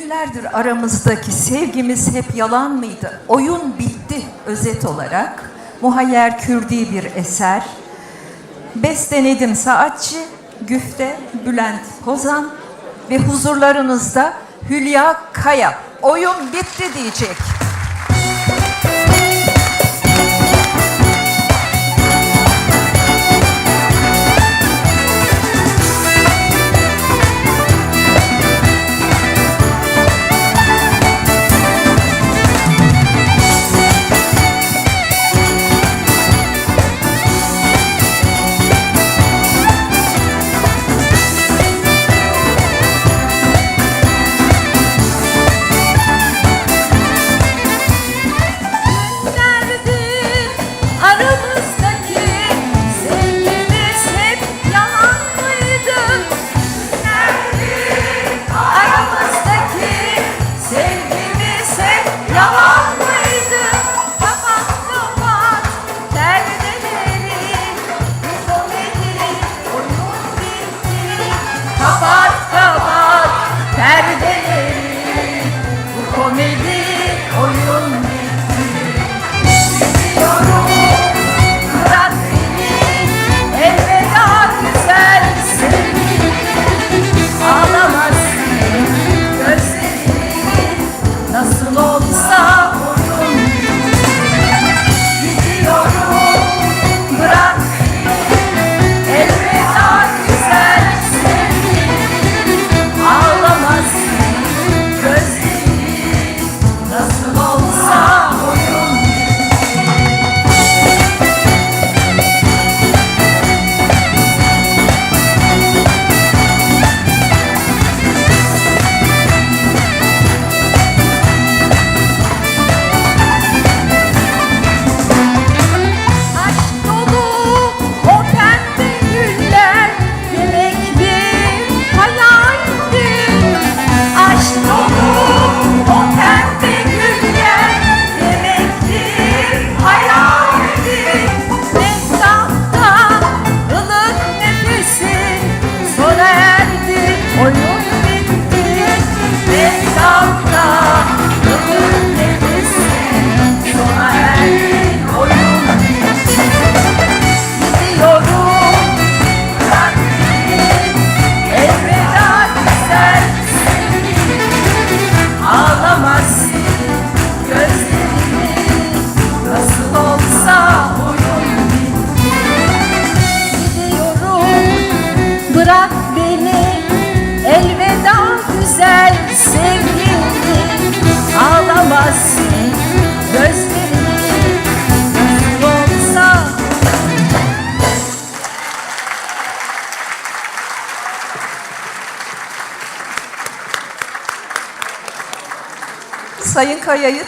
Günlerdir aramızdaki sevgimiz hep yalan mıydı? Oyun bitti özet olarak. Muhayyer Kürdi bir eser. Bestenedim Saatçi, Güfte, Bülent Kozan ve huzurlarınızda Hülya Kaya. Oyun bitti diyecek. Sayın Kaya'yı